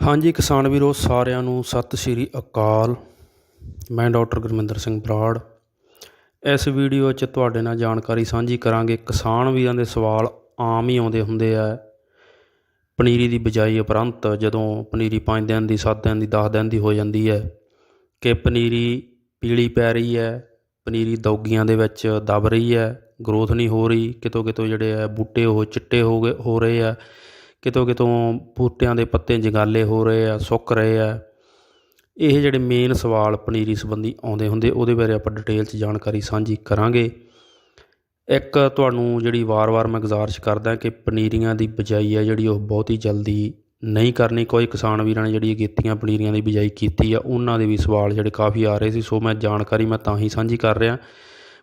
ਹਾਂਜੀ, ਕਿਸਾਨ ਵੀਰੋ, ਸਾਰਿਆਂ ਨੂੰ ਸਤਿ ਸ਼੍ਰੀ ਅਕਾਲ। ਮੈਂ ਡਾਕਟਰ ਗੁਰਮਿੰਦਰ ਸਿੰਘ ਬਰਾੜ। ਇਸ ਵੀਡੀਓ 'ਚ ਤੁਹਾਡੇ ਨਾਲ ਜਾਣਕਾਰੀ ਸਾਂਝੀ ਕਰਾਂਗੇ। ਕਿਸਾਨ ਵੀਰਾਂ ਦੇ ਸਵਾਲ ਆਮ ਹੀ ਆਉਂਦੇ ਹੁੰਦੇ ਆ। ਪਨੀਰੀ ਦੀ ਬਿਜਾਈ ਉਪਰੰਤ ਜਦੋਂ ਪਨੀਰੀ 5 ਦਿਨ ਦੀ 7 ਦਿਨ ਦੀ 10 ਦਿਨ ਦੀ ਹੋ ਜਾਂਦੀ ਹੈ ਕਿ ਪਨੀਰੀ ਪੀਲੀ ਪੈ ਰਹੀ ਹੈ, ਪਨੀਰੀ ਦੌਗੀਆਂ ਦੇ ਵਿੱਚ ਦਬ ਰਹੀ ਹੈ ਗਰੋਥ ਨਹੀਂ ਹੋ ਰਹੀ ਕਿਤੋਂ ਕਿਤੋਂ ਜਿਹੜੇ ਆ ਬੂਟੇ ਉਹ ਚਿੱਟੇ ਹੋ ਗਏ ਹੋ ਰਹੇ ਆ। ਕਿਤੋਂ ਕਿਤੋਂ ਬੂਟਿਆਂ ਦੇ ਪੱਤੇ ਜੰਗਾਲੇ ਹੋ ਰਹੇ ਆ, ਸੁੱਕ ਰਹੇ ਆ। ਇਹ ਜਿਹੜੇ ਮੇਨ ਸਵਾਲ ਪਨੀਰੀ ਸੰਬੰਧੀ ਆਉਂਦੇ ਹੁੰਦੇ, ਉਹਦੇ ਬਾਰੇ ਆਪਾਂ ਡਿਟੇਲ 'ਚ ਜਾਣਕਾਰੀ ਸਾਂਝੀ ਕਰਾਂਗੇ। ਇੱਕ ਤੁਹਾਨੂੰ ਜਿਹੜੀ ਵਾਰ-ਵਾਰ ਮੈਂ ਗੁਜ਼ਾਰਿਸ਼ ਕਰਦਾ ਕਿ ਪਨੀਰੀਆਂ ਦੀ ਬਿਜਾਈ ਹੈ ਜਿਹੜੀ ਉਹ ਬਹੁਤ ਹੀ ਜਲਦੀ ਨਹੀਂ ਕਰਨੀ। ਕੋਈ ਕਿਸਾਨ ਵੀਰਾਂ ਨੇ ਜਿਹੜੀ ਗੀਤੀਆਂ ਪਨੀਰੀਆਂ ਦੀ ਬਿਜਾਈ ਕੀਤੀ ਆ, ਉਹਨਾਂ ਦੇ ਵੀ ਸਵਾਲ ਜਿਹੜੇ ਕਾਫੀ ਆ ਰਹੇ ਸੀ, ਸੋ ਮੈਂ ਜਾਣਕਾਰੀ ਮੈਂ ਤਾਂ ਹੀ ਸਾਂਝੀ ਕਰ ਰਿਹਾ।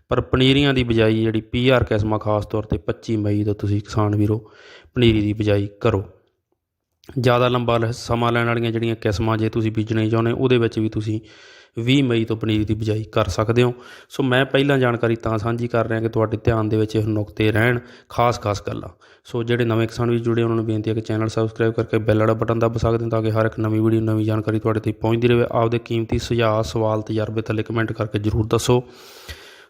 ਪਰ ਪਨੀਰੀਆਂ ਦੀ ਬਿਜਾਈ ਜਿਹੜੀ ਪੀਆਰ ਕਿਸਮਾਂ ਖਾਸ ਤੌਰ ਤੇ 25 ਮਈ ਤੋਂ ਤੁਸੀਂ ਕਿਸਾਨ ਵੀਰੋ, ਪਨੀਰੀ ਦੀ ਬਿਜਾਈ ਕਰੋ। ਜ਼ਿਆਦਾ ਲੰਬਾ ਲ- ਸਮਾਂ ਲੈਣ ਵਾਲੀਆਂ ਜਿਹੜੀਆਂ ਕਿਸਮਾਂ ਜੇ ਤੁਸੀਂ ਬੀਜਣੇ ਚਾਹੁੰਦੇ ਉਹਦੇ ਵਿੱਚ ਵੀ ਤੁਸੀਂ 20 ਮਈ ਤੋਂ ਪਨੀਰੀ ਦੀ ਬਿਜਾਈ ਕਰ ਸਕਦੇ ਹੋ। ਸੋ ਮੈਂ ਪਹਿਲਾਂ ਜਾਣਕਾਰੀ ਤਾਂ ਸਾਂਝੀ ਕਰ ਰਿਹਾ ਕਿ ਤੁਹਾਡੇ ਧਿਆਨ ਦੇ ਵਿੱਚ ਇਹ ਨੁਕਤੇ ਰਹਿਣ ਖਾਸ-ਖਾਸ ਗੱਲਾਂ। ਸੋ ਜਿਹੜੇ ਨਵੇਂ ਕਿਸਾਨ ਵੀ ਜੁੜੇ, ਉਹਨਾਂ ਨੂੰ ਬੇਨਤੀ ਹੈ ਕਿ ਚੈਨਲ ਸਬਸਕ੍ਰਾਈਬ ਕਰਕੇ ਬੈਲ ਵਾਲਾ ਬਟਨ ਦੱਬ ਸਕਦੇ ਹੋ ਤਾਂ ਕਿ ਹਰ ਇੱਕ ਨਵੀਂ ਵੀਡੀਓ, ਨਵੀਂ ਜਾਣਕਾਰੀ ਤੁਹਾਡੇ ਤੱਕ ਪਹੁੰਚਦੀ ਰਹੇ। ਆਪਦੇ ਕੀਮਤੀ ਸੁਝਾਅ, ਸਵਾਲ, ਤਜਰਬੇ ਥੱਲੇ ਕਮੈਂਟ ਕਰਕੇ ਜਰੂਰ ਦੱਸੋ।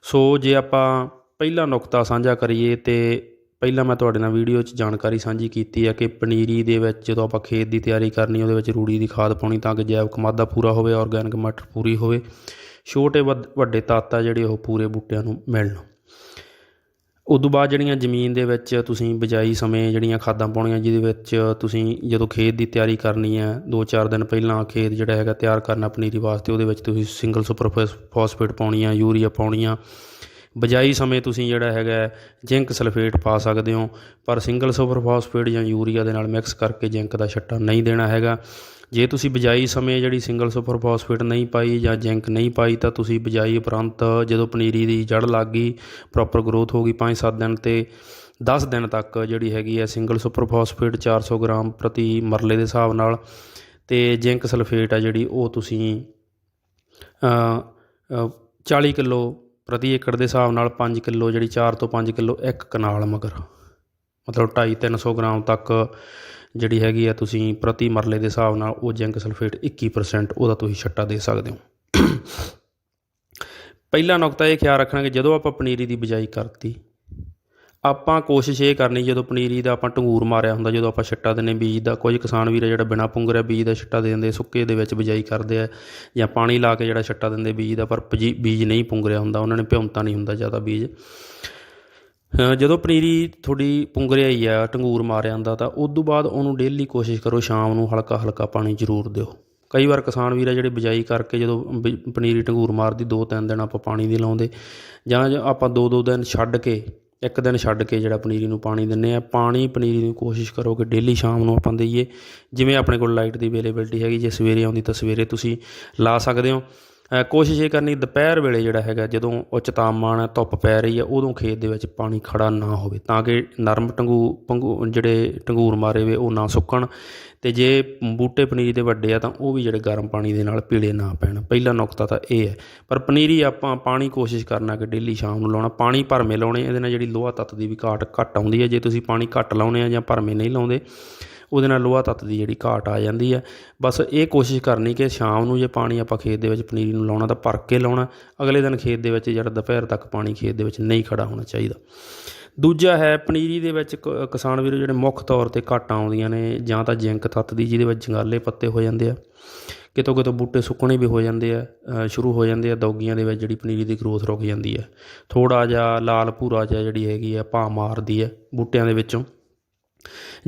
ਸੋ ਜੇ ਆਪਾਂ ਪਹਿਲਾ ਨੁਕਤਾ ਸਾਂਝਾ ਕਰੀਏ ਤੇ ਪਹਿਲਾਂ ਮੈਂ ਤੁਹਾਡੇ ਨਾਲ ਵੀਡੀਓ 'ਚ ਜਾਣਕਾਰੀ ਸਾਂਝੀ ਕੀਤੀ ਹੈ ਕਿ ਪਨੀਰੀ ਦੇ ਵਿੱਚ ਜਦੋਂ ਆਪਾਂ ਖੇਤ ਦੀ ਤਿਆਰੀ ਕਰਨੀ, ਉਹਦੇ ਵਿੱਚ ਰੂੜੀ ਦੀ ਖਾਦ ਪਾਉਣੀ ਤਾਂ ਕਿ ਜੈਵਿਕ ਮਾਦਾ ਪੂਰਾ ਹੋਵੇ ਆਰਗੈਨਿਕ ਮਟਰ ਪੂਰੀ ਹੋਵੇ। ਛੋਟੇ ਵੱਡ- ਵੱਡੇ ਤੱਤ ਆ ਜਿਹੜੇ ਉਹ ਪੂਰੇ ਬੂਟਿਆਂ ਨੂੰ ਮਿਲਣ। ਉਦੋਂ ਬਾਅਦ ਜਿਹੜੀਆਂ ਜ਼ਮੀਨ ਦੇ ਵਿੱਚ ਤੁਸੀਂ ਬਿਜਾਈ ਸਮੇਂ ਜਿਹੜੀਆਂ ਖਾਦਾਂ ਪਾਉਣੀਆਂ, ਜਿਹਦੇ ਵਿੱਚ ਤੁਸੀਂ ਜਦੋਂ ਖੇਤ ਦੀ ਤਿਆਰੀ ਕਰਨੀ ਹੈ 2-4 ਦਿਨ ਪਹਿਲਾਂ ਖੇਤ ਜਿਹੜਾ ਹੈਗਾ ਤਿਆਰ ਕਰਨਾ ਪਨੀਰੀ ਵਾਸਤੇ, ਉਹਦੇ ਵਿੱਚ ਤੁਸੀਂ ਸਿੰਗਲ ਸੁਪਰ ਫਾਸ- ਫਾਸਫੇਟ ਪਾਉਣੀ ਆ, ਯੂਰੀਆ ਪਾਉਣੀ ਆ। ਬਿਜਾਈ ਸਮੇਂ ਤੁਸੀਂ ਜਿਹੜਾ ਹੈਗਾ ਜ਼ਿੰਕ ਸਲਫੇਟ ਪਾ ਸਕਦੇ ਹੋ ਪਰ ਸਿੰਗਲ ਸੁਪਰ ਫਾਸਫੇਟ ਜਾਂ ਯੂਰੀਆ ਦੇ ਨਾਲ ਮਿਕਸ ਕਰਕੇ ਜ਼ਿੰਕ ਦਾ ਛੱਟਾ ਨਹੀਂ ਦੇਣਾ ਹੈਗਾ। ਜੇ ਤੁਸੀਂ ਬਿਜਾਈ ਸਮੇਂ ਜਿਹੜੀ ਸਿੰਗਲ ਸੁਪਰ ਫਾਸਫੇਟ ਨਹੀਂ ਪਾਈ ਜਾਂ ਜ਼ਿੰਕ ਨਹੀਂ ਪਾਈ ਤਾਂ ਤੁਸੀਂ ਬਿਜਾਈ ਉਪਰੰਤ ਜਦੋਂ ਪਨੀਰੀ ਦੀ ਜੜ ਲੱਗ ਗਈ ਪ੍ਰੋਪਰ ਗਰੋਥ ਹੋ ਗਈ 5-7 ਦਿਨ ਤੇ 10 ਦਿਨ ਤੱਕ ਜਿਹੜੀ ਹੈਗੀ ਹੈ ਸਿੰਗਲ ਸੁਪਰ ਫਾਸਫੇਟ 400 ਗ੍ਰਾਮ ਪ੍ਰਤੀ ਮਰਲੇ ਦੇ ਹਿਸਾਬ ਨਾਲ ਤੇ ਜ਼ਿੰਕ ਸਲਫੇਟ ਆ ਜਿਹੜੀ ਉਹ ਤੁਸੀਂ ਅ, ਅ, 40 ਕਿਲੋ ਪ੍ਰਤੀ ਏਕੜ ਦੇ ਹਿਸਾਬ ਨਾਲ 5 ਕਿਲੋ ਜਿਹੜੀ 4 ਤੋਂ 5 ਕਿਲੋ ਇੱਕ ਕਨਾਲ ਮਗਰ। ਮਤਲਬ 2.5 300 ਗ੍ਰਾਮ ਤੱਕ ਜਿਹੜੀ ਹੈਗੀ ਆ ਤੁਸੀਂ ਪ੍ਰਤੀ ਮਰਲੇ ਦੇ ਹਿਸਾਬ ਨਾਲ ਉਹ ਜ਼ਿੰਕ ਸਲਫੇਟ 21% ਉਹਦਾ ਤੁਸੀਂ ਛੱਟਾ ਦੇ ਸਕਦੇ ਹੋ। ਪਹਿਲਾ ਨੁਕਤਾ ਇਹ ਖਿਆਲ ਰੱਖਣਾ ਕਿ ਜਦੋਂ ਆਪਾਂ ਪਨੀਰੀ ਦੀ ਬਿਜਾਈ ਕਰਤੀ ਆਪਾਂ ਕੋਸ਼ਿਸ਼ ਇਹ ਕਰਨੀ, ਜਦੋਂ ਪਨੀਰੀ ਦਾ ਆਪਾਂ ਟੰਗੂਰ ਮਾਰਿਆ ਹੁੰਦਾ, ਜਦੋਂ ਆਪਾਂ ਛਿੱਟਾ ਦਿੰਨੇ, ਬੀਜ ਦਾ, ਕੁਝ ਕਿਸਾਨ ਵੀਰ ਆ ਜਿਹੜਾ ਬਿਨਾ ਪੁੰਗਰਿਆ ਬੀਜ ਦਾ ਛਿੱਟਾ ਦੇ ਦਿੰਦੇ, ਸੁੱਕੇ ਦੇ ਵਿੱਚ ਬਿਜਾਈ ਕਰਦੇ ਆ, ਜਾਂ ਪਾਣੀ ਲਾ ਕੇ ਜਿਹੜਾ ਛਿੱਟਾ ਦਿੰਦੇ ਬੀਜ ਦਾ, ਪਰ ਪਜੀ- ਬੀਜ ਨਹੀਂ ਪੁੰਗਰਿਆ ਹੁੰਦਾ, ਉਹਨਾਂ ਨੇ ਭਿਉਂਤਾ ਨਹੀਂ ਹੁੰਦਾ ਜ਼ਿਆਦਾ ਬੀਜ। ਜਦੋਂ ਪਨੀਰੀ ਤੁਹਾਡੀ ਪੁੰਗਰਿਆ ਹੀ ਆ, ਟੰਗੂਰ ਮਾਰਿਆ ਜਾਂਦਾ ਤਾਂ ਉਸ ਤੋਂ ਬਾਅਦ ਉਹਨੂੰ ਡੇਲੀ ਕੋਸ਼ਿਸ਼ ਕਰੋ, ਸ਼ਾਮ ਨੂੰ ਹਲਕਾ ਹਲਕਾ ਪਾਣੀ ਜ਼ਰੂਰ ਦਿਓ। ਕਈ ਵਾਰ ਕਿਸਾਨ ਵੀਰ ਆ ਜਿਹੜੇ ਬਿਜਾਈ ਕਰਕੇ ਜਦੋਂ ਬਿ- ਪਨੀਰੀ ਟੰਗੂਰ ਮਾਰਦੀ ਦੋ ਤਿੰਨ ਦਿਨ ਆਪਾਂ ਪਾਣੀ ਨਹੀਂ ਲਾਉਂਦੇ, ਜਾਂ ਆਪਾਂ ਦੋ ਦੋ ਦਿਨ ਛੱਡ ਕੇ ਇੱਕ ਦਿਨ ਛੱਡ ਕੇ ਜਿਹੜਾ ਪਨੀਰੀ ਨੂੰ ਪਾਣੀ ਦਿੰਨੇ ਆ ਪਾਣੀ ਪਨੀਰੀ ਨੂੰ ਕੋਸ਼ਿਸ਼ ਕਰੋ ਕਿ ਡੇਲੀ ਸ਼ਾਮ ਨੂੰ ਆਪਾਂ ਦਈਏ। ਜਿਵੇਂ ਆਪਣੇ ਕੋਲ ਲਾਈਟ ਦੀ ਅਵੇਲੇਬਿਲਟੀ ਹੈਗੀ, ਜੇ ਸਵੇਰੇ ਆਉਂਦੀ ਤਾਂ ਸਵੇਰੇ ਤੁਸੀਂ ਲਾ ਸਕਦੇ ਹੋ। ਕੋਸ਼ਿਸ਼ ਇਹ ਕਰਨੀ ਦੁਪਹਿਰ ਵੇਲੇ ਜਿਹੜਾ ਹੈਗਾ, ਜਦੋਂ ਉੱਚ ਤਾਪਮਾਨ ਹੈ ਧੁੱਪ ਪੈ ਰਹੀ ਹੈ, ਉਦੋਂ ਖੇਤ ਦੇ ਵਿੱਚ ਪਾਣੀ ਖੜਾ ਨਾ ਹੋਵੇ, ਤਾਂ ਕਿ ਨਰਮ ਟੰਗੂ, ਪੰਗੂ, ਜਿਹੜੇ ਟੰਗੂਰ ਮਾਰੇ ਵੇ ਉਹ ਨਾ ਸੁੱਕਣ ਤੇ ਜੇ ਬੂਟੇ ਪਨੀਰੀ ਦੇ ਵੱਡੇ ਆ ਤਾਂ ਉਹ ਵੀ ਜਿਹੜੇ ਗਰਮ ਪਾਣੀ ਦੇ ਨਾਲ ਪੀਲੇ ਨਾ ਪੈਣ। ਪਹਿਲਾ ਨੁਕਤਾ ਤਾਂ ਇਹ ਹੈ। ਪਰ ਪਨੀਰੀ ਆਪਾਂ ਪਾਣੀ ਕੋਸ਼ਿਸ਼ ਕਰਨਾ ਕਿ ਡੇਲੀ ਸ਼ਾਮ ਨੂੰ ਲਾਉਣਾ। ਪਾਣੀ ਭਰਮੇ ਲਾਉਣੇ, ਇਹਦੇ ਨਾਲ ਜਿਹੜੀ ਲੋਹਾ ਤੱਤ ਦੀ ਵੀ ਘਾਟ ਘੱਟ ਆਉਂਦੀ ਹੈ। ਜੇ ਤੁਸੀਂ ਪਾਣੀ ਘੱਟ ਲਾਉਣੇ ਆ ਜਾਂ ਭਰਮੇ ਨਹੀਂ ਲਾਉਂਦੇ ਉਹਦੇ ਨਾਲ ਲੋਹਾ ਤੱਤ ਦੀ ਜਿਹੜੀ ਘਾਟ ਆ ਜਾਂਦੀ ਹੈ ਬਸ ਇਹ ਕੋਸ਼ਿਸ਼ ਕਰਨੀ ਕਿ ਸ਼ਾਮ ਨੂੰ ਜੇ ਪਾਣੀ ਆਪਾਂ ਖੇਤ ਦੇ ਵਿੱਚ ਪਨੀਰੀ ਨੂੰ ਲਾਉਣਾ ਤਾਂ ਭਰ ਕੇ ਲਾਉਣਾ। ਅਗਲੇ ਦਿਨ ਖੇਤ ਦੇ ਵਿੱਚ ਜਿਹੜਾ ਦੁਪਹਿਰ ਤੱਕ ਪਾਣੀ ਖੇਤ ਦੇ ਵਿੱਚ ਨਹੀਂ ਖੜਾ ਹੋਣਾ ਚਾਹੀਦਾ। ਦੂਜਾ ਹੈ, ਪਨੀਰੀ ਦੇ ਵਿੱਚ ਕ- ਕਿਸਾਨ ਵੀਰੋ ਜਿਹੜੇ ਮੁੱਖ ਤੌਰ ਤੇ ਘਾਟਾਂ ਆਉਂਦੀਆਂ ਨੇ ਜਾਂ ਤਾਂ ਜ਼ਿੰਕ ਤੱਤ ਦੀ, ਜਿਹਦੇ ਵਿੱਚ ਜੰਗਾਲੇ ਪੱਤੇ ਹੋ ਜਾਂਦੇ ਆ। ਕਿਤੋਂ ਕਿਤੋਂ ਬੂਟੇ ਸੁੱਕਣੇ ਵੀ ਹੋ ਜਾਂਦੇ ਆ ਸ਼ੁਰੂ ਹੋ ਜਾਂਦੇ ਆ, ਦੌਗੀਆਂ ਦੇ ਵਿੱਚ ਜਿਹੜੀ ਪਨੀਰੀ ਦੀ ਗਰੋਥ ਰੁਕ ਜਾਂਦੀ ਹੈ ਥੋੜਾ ਜਿਹਾ ਲਾਲ ਭੂਰਾ ਜਿਹਾ ਜਿਹੜੀ ਹੈਗੀ ਆ ਭਾਂ ਮਾਰਦੀ ਹੈ ਬੂਟਿਆਂ ਦੇ ਵਿੱਚੋਂ।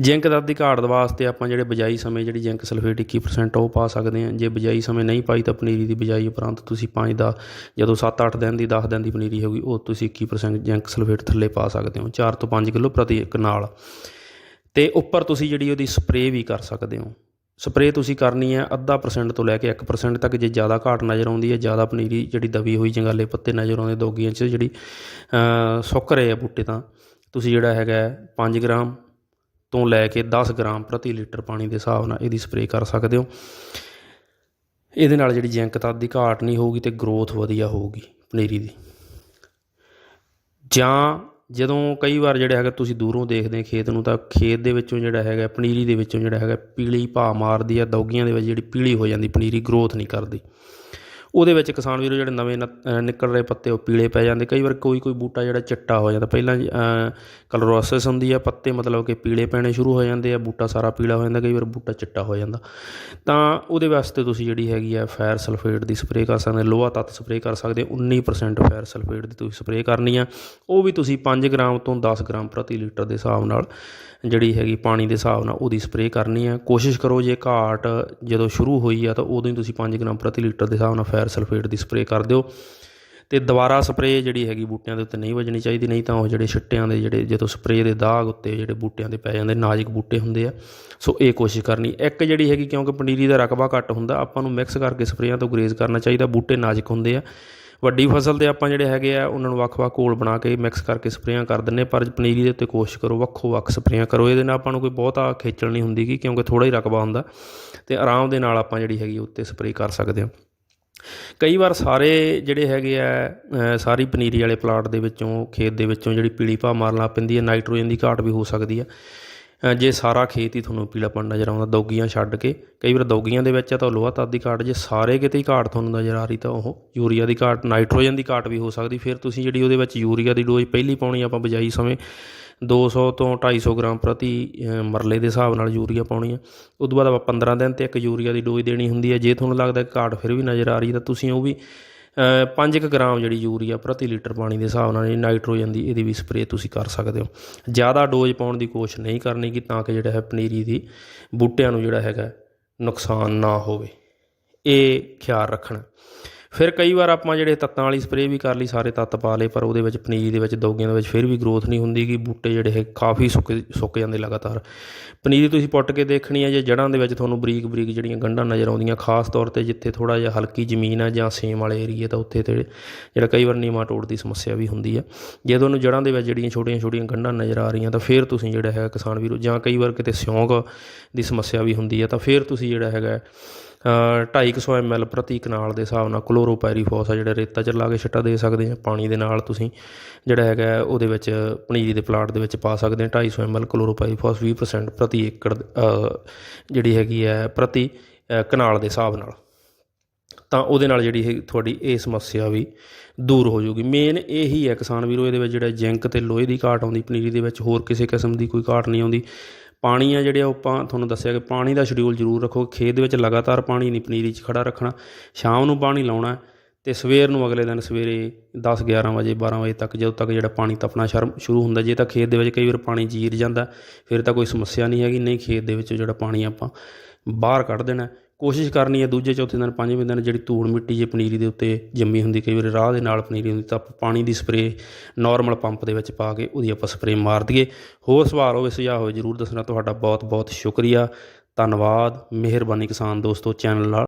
ਜ਼ਿੰਕ ਤੱਤ ਦੀ ਘਾਟ ਦੇ ਵਾਸਤੇ ਆਪਾਂ ਜਿਹੜੇ ਬਿਜਾਈ ਸਮੇਂ ਜਿਹੜੀ ਜ਼ਿੰਕ ਸਲਫੇਟ 21% ਉਹ ਪਾ ਸਕਦੇ ਹਾਂ। ਜੇ ਬਿਜਾਈ ਸਮੇਂ ਨਹੀਂ ਪਾਈ ਤਾਂ ਪਨੀਰੀ ਦੀ ਬਿਜਾਈ ਉਪਰੰਤ ਤੁਸੀਂ 5 ਦਾ, ਜਦੋਂ 7-8 ਦਿਨ ਦੀ 10 ਦਿਨ ਦੀ ਪਨੀਰੀ ਹੋਗੀ ਉਹ ਤੁਸੀਂ 21% ਜ਼ਿੰਕ ਸਲਫੇਟ ਥੱਲੇ ਪਾ ਸਕਦੇ ਹੋ 4 ਤੋਂ 5 ਕਿਲੋ ਪ੍ਰਤੀ ਇੱਕ ਨਾਲ। ਤੇ ਉੱਪਰ ਤੁਸੀਂ ਜਿਹੜੀ ਉਹਦੀ ਸਪਰੇਅ ਵੀ ਕਰ ਸਕਦੇ ਹੋ। ਸਪਰੇਅ ਤੁਸੀਂ ਕਰਨੀ ਹੈ ਅੱਧਾ ਪਰਸੈਂਟ ਤੋਂ ਲੈ ਕੇ 1% ਤੱਕ, ਜੇ ਜ਼ਿਆਦਾ ਘਾਟ ਨਜ਼ਰ ਆਉਂਦੀ ਹੈ, ਜ਼ਿਆਦਾ ਪਨੀਰੀ ਜਿਹੜੀ ਦਬੀ ਹੋਈ, ਜੰਗਾਲੇ ਪੱਤੇ ਨਜ਼ਰ ਆਉਂਦੇ, ਦੋਗੀਆਂ 'ਚ ਜਿਹੜੀ ਸੁੱਕ ਰਹੇ ਆ ਬੂਟੇ ਤਾਂ, ਤੁਸੀਂ ਜਿਹੜਾ ਹੈਗਾ 5 ਗ੍ਰਾਮ ਤੋਂ ਲੈ ਕੇ 10 ਗ੍ਰਾਮ ਪ੍ਰਤੀ ਲੀਟਰ ਪਾਣੀ ਦੇ ਹਿਸਾਬ ਨਾਲ ਇਹਦੀ ਸਪਰੇਅ ਕਰ ਸਕਦੇ ਹੋ। ਇਹਦੇ ਨਾਲ ਜਿਹੜੀ ਜ਼ਿੰਕ ਤੱਤ ਦੀ ਘਾਟ ਨਹੀਂ ਹੋਊਗੀ ਤੇ ਗਰੋਥ ਵਧੀਆ ਹੋਊਗੀ ਪਨੀਰੀ ਦੀ। ਜਾਂ ਜਦੋਂ ਕਈ ਵਾਰ ਜਿਹੜਾ ਹੈਗਾ ਤੁਸੀਂ ਦੂਰੋਂ ਦੇਖਦੇ ਖੇਤ ਨੂੰ ਤਾਂ ਖੇਤ ਦੇ ਵਿੱਚੋਂ ਜਿਹੜਾ ਹੈਗਾ, ਪਨੀਰੀ ਦੇ ਵਿੱਚੋਂ ਜਿਹੜਾ ਹੈਗਾ, ਪੀਲੀ ਭਾ ਮਾਰਦੀ ਆ, ਦੌਗੀਆਂ ਦੇ ਵਿੱਚ ਜਿਹੜੀ ਪੀਲੀ ਹੋ ਜਾਂਦੀ, ਪਨੀਰੀ ਗਰੋਥ ਨਹੀਂ ਕਰਦੀ। ਉਹਦੇ ਵਿੱਚ ਕਿਸਾਨ ਵੀਰੋ ਜਿਹੜੇ ਨਵੇਂ ਨ- ਨਿਕਲ ਰਹੇ ਪੱਤੇ ਉਹ ਪੀਲੇ ਪੈ ਜਾਂਦੇ। ਕਈ ਵਾਰ ਕੋਈ ਕੋਈ ਬੂਟਾ ਜਿਹੜਾ ਚਿੱਟਾ ਹੋ ਜਾਂਦਾ। ਪਹਿਲਾਂ ਕਲਰੋਸਿਸ ਹੁੰਦੀ ਆ, ਪੱਤੇ ਮਤਲਬ ਕਿ ਪੀਲੇ ਪੈਣੇ ਸ਼ੁਰੂ ਹੋ ਜਾਂਦੇ ਆ, ਬੂਟਾ ਸਾਰਾ ਪੀਲਾ ਹੋ ਜਾਂਦਾ, ਕਈ ਵਾਰ ਬੂਟਾ ਚਿੱਟਾ ਹੋ ਜਾਂਦਾ। ਤਾਂ ਉਹਦੇ ਵਾਸਤੇ ਤੁਸੀਂ ਜਿਹੜੀ ਹੈਗੀ ਆ ਫਾਇਰ ਸਲਫੇਟ ਦੀ ਸਪਰੇਅ ਕਰ ਸਕਦੇ, ਲੋਹਾ ਤੱਤ ਸਪਰੇਅ ਕਰ ਸਕਦੇ ਹੋ 19% ਫਾਇਰ ਸਲਫੇਟ ਦੀ ਤੁਸੀਂ ਸਪਰੇਅ ਕਰਨੀ ਆ। ਉਹ ਵੀ ਤੁਸੀਂ 5 ਗ੍ਰਾਮ ਤੋਂ 10 ਗ੍ਰਾਮ ਪ੍ਰਤੀ ਲੀਟਰ ਦੇ ਹਿਸਾਬ ਨਾਲ ਜਿਹੜੀ ਹੈਗੀ ਪਾਣੀ ਦੇ ਹਿਸਾਬ ਨਾਲ ਉਹਦੀ ਸਪਰੇਅ ਕਰਨੀ ਆ। ਕੋਸ਼ਿਸ਼ ਕਰੋ ਜੇ ਘਾਟ ਜਦੋਂ ਸ਼ੁਰੂ ਹੋਈ ਆ ਤਾਂ ਉਦੋਂ ਹੀ ਤੁਸੀਂ 5 ਗ੍ਰਾਮ ਪ੍ਰਤੀ ਲੀਟਰ ਦੇ ਹਿਸਾਬ ਨਾਲ ਫਾਇਰ ਸਲਫੇਟ ਦੀ ਸਪਰੇਅ ਕਰ ਦਿਓ। ਤੇ ਦੁਬਾਰਾ ਸਪਰੇਅ ਜਿਹੜੀ ਹੈਗੀ ਬੂਟਿਆਂ ਦੇ ਉੱਤੇ ਨਹੀਂ ਵੱਜਣੀ ਚਾਹੀਦੀ, ਨਹੀਂ ਤਾਂ ਉਹ ਜਿਹੜੇ ਛਿੱਟਿਆਂ ਦੇ ਜਿਹੜੇ ਜਦੋਂ ਸਪਰੇਅ ਦੇ ਦਾਗ ਉੱਤੇ ਜਿਹੜੇ ਬੂਟਿਆਂ ਦੇ ਪੈ ਜਾਂਦੇ, ਨਾਜ਼ੁਕ ਬੂਟੇ ਹੁੰਦੇ ਆ। ਸੋ ਇਹ ਕੋਸ਼ਿਸ਼ ਕਰਨੀ। ਇੱਕ ਜਿਹੜੀ ਹੈਗੀ ਕਿਉਂਕਿ ਪਨੀਰੀ ਦਾ ਰਕਬਾ ਘੱਟ ਹੁੰਦਾ, ਆਪਾਂ ਨੂੰ ਮਿਕਸ ਕਰਕੇ ਸਪਰੇਆਂ ਤੋਂ ਗਰੇਜ਼ ਕਰਨਾ ਚਾਹੀਦਾ। ਬੂਟੇ ਨਾਜ਼ੁਕ ਹੁੰਦੇ ਆ। ਵੱਡੀ ਫਸਲ ਤੇ ਆਪਾਂ ਜਿਹੜੇ ਹੈਗੇ ਆ, ਉਹਨਾਂ ਨੂੰ ਵੱਖ-ਵੱਖ ਘੋਲ ਬਣਾ ਕੇ ਮਿਕਸ ਕਰਕੇ ਸਪਰੇਆਂ ਕਰ ਦਿੰਨੇ ਪਰ ਪਨੀਰੀ ਦੇ ਉੱਤੇ ਕੋਸ਼ਿਸ਼ ਕਰੋ, ਵੱਖੋ ਵੱਖ ਸਪਰੇਆਂ ਕਰੋ। ਇਹਦੇ ਨਾਲ ਆਪਾਂ ਨੂੰ ਕੋਈ ਬਹੁਤਾ ਖੇਚਲ ਨਹੀਂ ਹੁੰਦੀ ਕਿਉਂਕਿ ਥੋੜਾ ਹੀ ਰਕਬਾ ਹੁੰਦਾ। ਤੇ ਆਰਾਮ ਦੇ ਨਾਲ ਆਪਾਂ ਜਿਹੜੀ ਹੈਗੀ ਉੱਤੇ ਸਪਰੇਅ ਕਰ ਸਕਦੇ ਹਾਂ। ਕਈ ਵਾਰ ਸਾਰੇ ਜਿਹੜੇ ਹੈਗੇ ਆ ਸਾਰੀ ਪਨੀਰੀ ਵਾਲੇ ਪਲਾਟ ਦੇ ਵਿੱਚੋਂ, ਖੇਤ ਦੇ ਵਿੱਚੋਂ ਜਿਹੜੀ ਪੀਲੀ ਭਾਅ ਮਾਰਨ ਲੱਗ ਪੈਂਦੀ ਹੈ, ਨਾਈਟ੍ਰੋਜਨ ਦੀ ਘਾਟ ਵੀ ਹੋ ਸਕਦੀ ਹੈ ਜੇ ਸਾਰਾ ਖੇਤ ਹੀ ਤੁਹਾਨੂੰ ਪੀਲਾਪਣ ਨਜ਼ਰ ਆਉਂਦਾ, ਦੌਗੀਆਂ ਛੱਡ ਕੇ, ਕਈ ਵਾਰ ਦੌਗੀਆਂ ਦੇ ਵਿੱਚ ਆ ਤਾਂ ਲੋਹਾ ਤੱਤ ਦੀ ਘਾਟ, ਜੇ ਸਾਰੇ ਕਿਤੇ ਹੀ ਘਾਟ ਤੁਹਾਨੂੰ ਨਜ਼ਰ ਆ ਰਹੀ ਤਾਂ ਉਹ ਯੂਰੀਆ ਦੀ ਘਾਟ, ਨਾਈਟ੍ਰੋਜਨ ਦੀ ਘਾਟ ਵੀ ਹੋ ਸਕਦੀ। ਫਿਰ ਤੁਸੀਂ ਜਿਹੜੀ ਉਹਦੇ ਵਿੱਚ ਯੂਰੀਆ ਦੀ ਡੋਜ਼ ਪਹਿਲੀ ਪਾਉਣੀ ਆਪਾਂ ਬਜਾਈ ਸਮੇਂ ਦੋ ਸੌ ਤੋਂ ਢਾਈ ਸੌ ਗ੍ਰਾਮ ਪ੍ਰਤੀ ਮਰਲੇ ਦੇ ਹਿਸਾਬ ਨਾਲ ਯੂਰੀਆ ਪਾਉਣੀ ਆ। ਉਸ ਤੋਂ ਬਾਅਦ ਆਪਾਂ 15 ਦਿਨ ਤੇ ਇੱਕ ਯੂਰੀਆ ਦੀ ਡੋਜ਼ ਦੇਣੀ ਹੁੰਦੀ ਹੈ ਜੇ ਤੁਹਾਨੂੰ ਲੱਗਦਾ ਘਾਟ ਫਿਰ ਵੀ ਨਜ਼ਰ ਆ ਰਹੀ, ਤਾਂ ਤੁਸੀਂ ਉਹ ਵੀ 5 ਗ੍ਰਾਮ ਜਿਹੜੀ ਯੂਰੀਆ ਪ੍ਰਤੀ ਲੀਟਰ ਪਾਣੀ ਦੇ ਹਿਸਾਬ ਨਾਲ ਜਿਹੜੀ ਨਾਈਟ੍ਰੋਜਨ ਦੀ ਇਹਦੀ ਵੀ ਸਪਰੇਅ ਤੁਸੀਂ ਕਰ ਸਕਦੇ ਹੋ। ਜ਼ਿਆਦਾ ਡੋਜ਼ ਪਾਉਣ ਦੀ ਕੋਸ਼ਿਸ਼ ਨਹੀਂ ਕਰਨੀ ਕਿ ਤਾਂ ਕਿ ਜਿਹੜਾ ਹੈ ਪਨੀਰੀ ਦੀ ਬੂਟਿਆਂ ਨੂੰ ਜਿਹੜਾ ਹੈਗਾ, ਨੁਕਸਾਨ ਨਾ ਹੋਵੇ। ਇਹ ਖਿਆਲ ਰੱਖਣਾ। ਫਿਰ ਕਈ ਵਾਰ ਆਪਾਂ ਜਿਹੜੇ ਤੱਤਾਂ ਵਾਲੀ ਸਪਰੇਅ ਵੀ ਕਰ ਲਈ, ਸਾਰੇ ਤੱਤ ਪਾ ਲਏ, ਪਰ ਉਹਦੇ ਵਿੱਚ ਪਨੀਰੀ ਦੇ ਵਿੱਚ, ਦੋਗਿਆਂ ਦੇ ਵਿੱਚ ਫਿਰ ਵੀ ਗਰੋਥ ਨਹੀਂ ਹੁੰਦੀ ਕਿ ਬੂਟੇ ਜਿਹੜੇ ਹੈ ਕਾਫੀ ਸੁੱਕ ਸੁੱਕ ਜਾਂਦੇ ਲਗਾਤਾਰ। ਪਨੀਰੀ ਤੁਸੀਂ ਪੁੱਟ ਕੇ ਦੇਖਣੀ ਹੈ ਜੇ ਜੜ੍ਹਾਂ ਦੇ ਵਿੱਚ ਤੁਹਾਨੂੰ ਬਰੀਕ ਬਰੀਕ ਜਿਹੜੀਆਂ ਗੰਢਾਂ ਨਜ਼ਰ ਆਉਂਦੀਆਂ, ਖਾਸ ਤੌਰ ਤੇ ਜਿੱਥੇ ਥੋੜਾ ਜਿਹਾ ਹਲਕੀ ਜ਼ਮੀਨ ਹੈ ਜਾਂ ਸੇਮ ਵਾਲੇ ਏਰੀਏ ਤਾਂ ਉੱਥੇ ਤੇ ਜਿਹੜਾ ਕਈ ਵਾਰ ਨੀਮਾਟੋਡ ਦੀ ਸਮੱਸਿਆ ਵੀ ਹੁੰਦੀ ਹੈ ਜੇ ਤੁਹਾਨੂੰ ਜੜ੍ਹਾਂ ਦੇ ਵਿੱਚ ਜਿਹੜੀਆਂ ਛੋਟੀਆਂ ਛੋਟੀਆਂ ਗੰਢਾਂ ਨਜ਼ਰ ਆ ਰਹੀਆਂ, ਤਾਂ ਫਿਰ ਤੁਸੀਂ ਜਿਹੜਾ ਹੈ ਕਿਸਾਨ ਵੀਰੋ, ਜਾਂ ਕਈ ਵਾਰ ਕਿਤੇ ਸਿਉਂਕ ਦੀ ਸਮੱਸਿਆ ਵੀ ਹੁੰਦੀ ਹੈ ਤਾਂ ਫਿਰ ਤੁਸੀਂ ਜਿਹੜਾ ਹੈਗਾ ਢਾਈ ਕੁ ਸੌ ਐਮ ਪ੍ਰਤੀ ਕਨਾਲ ਦੇ ਹਿਸਾਬ ਨਾਲ ਕਲੋਰੋਪਾਇਰੀਫੋਸ ਆ, ਜਿਹੜਾ ਰੇਤਾ ਚ ਲਾ ਕੇ ਛਿੱਟਾ ਦੇ ਸਕਦੇ ਆ, ਪਾਣੀ ਦੇ ਨਾਲ ਤੁਸੀਂ ਜਿਹੜਾ ਹੈਗਾ ਉਹਦੇ ਵਿੱਚ ਪਨੀਰੀ ਦੇ ਪਲਾਟ ਦੇ ਵਿੱਚ ਪਾ ਸਕਦੇ ਆ 250 ਐਮ ਕਲੋਰੋਪਾਇਰੀਫੋਸ 20% ਪ੍ਰਤੀ ਏਕੜ ਜਿਹੜੀ ਹੈਗੀ ਹੈ, ਪ੍ਰਤੀ ਕਨਾਲ ਦੇ ਹਿਸਾਬ ਨਾਲ। ਤਾਂ ਉਹਦੇ ਨਾਲ ਜਿਹੜੀ ਇਹ ਤੁਹਾਡੀ ਇਹ ਸਮੱਸਿਆ ਵੀ ਦੂਰ ਹੋ ਜਾਊਗੀ। ਮੇਨ ਇਹੀ ਹੈ ਕਿਸਾਨ ਵੀਰੋ, ਇਹਦੇ ਵਿੱਚ ਜਿਹੜਾ ਜ਼ਿੰਕ ਤੇ ਲੋਹੇ ਦੀ ਘਾਟ ਆਉਂਦੀ, ਪਨੀਰੀ ਦੇ ਵਿੱਚ ਹੋਰ ਕਿਸੇ ਕਿਸਮ ਦੀ ਕੋਈ ਘਾਟ ਨਹੀਂ ਆਉਂਦੀ। ਪਾਣੀ ਆ ਜਿਹੜੇ ਉਹ ਆਪਾਂ ਤੁਹਾਨੂੰ ਦੱਸਿਆ ਕਿ ਪਾਣੀ ਦਾ ਸ਼ਡਿਊਲ ਜ਼ਰੂਰ ਰੱਖੋ। ਖੇਤ ਦੇ ਵਿੱਚ ਲਗਾਤਾਰ ਪਾਣੀ ਨਹੀਂ ਪਨੀਰੀ 'ਚ ਖੜਾ ਰੱਖਣਾ। ਸ਼ਾਮ ਨੂੰ ਪਾਣੀ ਲਾਉਣਾ ਹੈ ਤੇ ਸਵੇਰ ਨੂੰ ਅਗਲੇ ਦਿਨ ਸਵੇਰੇ 10 11 ਵਜੇ 12 ਵਜੇ ਤੱਕ ਜਦੋਂ ਤੱਕ ਜਿਹੜਾ ਪਾਣੀ ਤਪਣਾ ਸ਼ਰਮ ਸ਼ੁਰੂ ਹੁੰਦਾ, ਜੇ ਤਾਂ ਖੇਤ ਦੇ ਵਿੱਚ ਕਈ ਵਾਰ ਪਾਣੀ ਜੀਰ ਜਾਂਦਾ, ਫਿਰ ਤਾਂ ਕੋਈ ਸਮੱਸਿਆ ਨਹੀਂ ਹੈਗੀ, ਨਹੀਂ ਖੇਤ ਦੇ ਵਿੱਚ ਜਿਹੜਾ ਪਾਣੀ ਆਪਾਂ ਬਾਹਰ ਕੱਢ ਦੇਣਾ। ਕੋਸ਼ਿਸ਼ ਕਰਨੀ ਹੈ ਦੂਜੇ ਚੌਥੇ ਦਿਨ, ਪੰਜਵੇਂ ਦਿਨ ਜਿਹੜੀ ਧੂੜ ਮਿੱਟੀ ਜੇ ਪਨੀਰੀ ਦੇ ਉੱਤੇ ਜੰਮੀ ਹੁੰਦੀ, ਕਈ ਵਾਰ ਰਾਹ ਦੇ ਨਾਲ ਪਨੀਰੀ ਹੁੰਦੀ, ਤਾਂ ਆਪਾਂ ਪਾਣੀ ਦੀ ਸਪਰੇਅ ਨਾਰਮਲ ਪੰਪ ਦੇ ਵਿੱਚ ਪਾ ਕੇ ਉਹਦੀ ਆਪਾਂ ਸਪਰੇਅ ਮਾਰ ਦਈਏ। ਹੋਰ ਸਵਾਲ ਹੋਵੇ, ਸੁਝਾਅ ਹੋਵੇ, ਜਰੂਰ ਦੱਸਣਾ। ਤੁਹਾਡਾ ਬਹੁਤ ਬਹੁਤ ਸ਼ੁਕਰੀਆ। ਧੰਨਵਾਦ। ਮਿਹਰਬਾਨੀ ਕਿਸਾਨ ਦੋਸਤੋ, ਚੈਨਲ ਨਾਲ।